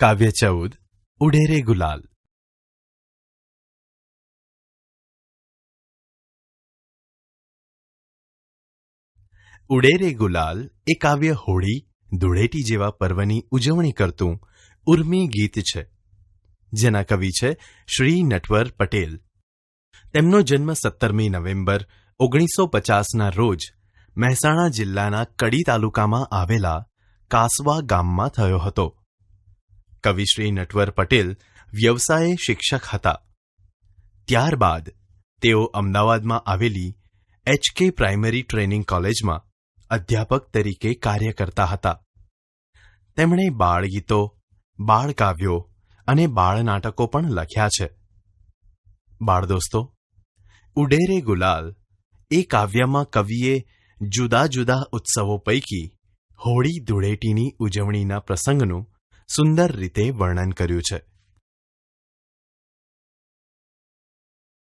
કાવ્ય ચૌદ ઉડેરે ગુલાલ ઉડેરે ગુલાલ એ કાવ્ય હોળી, ધૂળેટી જેવા પર્વની ઉજવણી કરતું ઉર્મી ગીત છે, જેના કવિ છે શ્રી નટવર પટેલ. તેમનો જન્મ સત્તરમી નવેમ્બર ઓગણીસો પચાસના રોજ મહેસાણા જિલ્લાના કડી તાલુકામાં આવેલા કાસવા ગામમાં થયો હતો. કવિ શ્રી નટવર પટેલ વ્યવસાયે શિક્ષક હતા. ત્યારબાદ તેઓ અમદાવાદમાં આવેલી એચકે પ્રાઇમરી ટ્રેનિંગ કોલેજમાં અધ્યાપક તરીકે કાર્ય કરતા હતા. તેમણે બાળગીતો, બાળકાવ્યો અને બાળ નાટકો પણ લખ્યા છે. બાળદોસ્તો, ઉડેરે ગુલાલ એ કાવ્યમાં કવિએ જુદા જુદા ઉત્સવો પૈકી હોળી ધૂળેટીની ઉજવણીના પ્રસંગનું સુંદર રીતે વર્ણન કર્યું છે.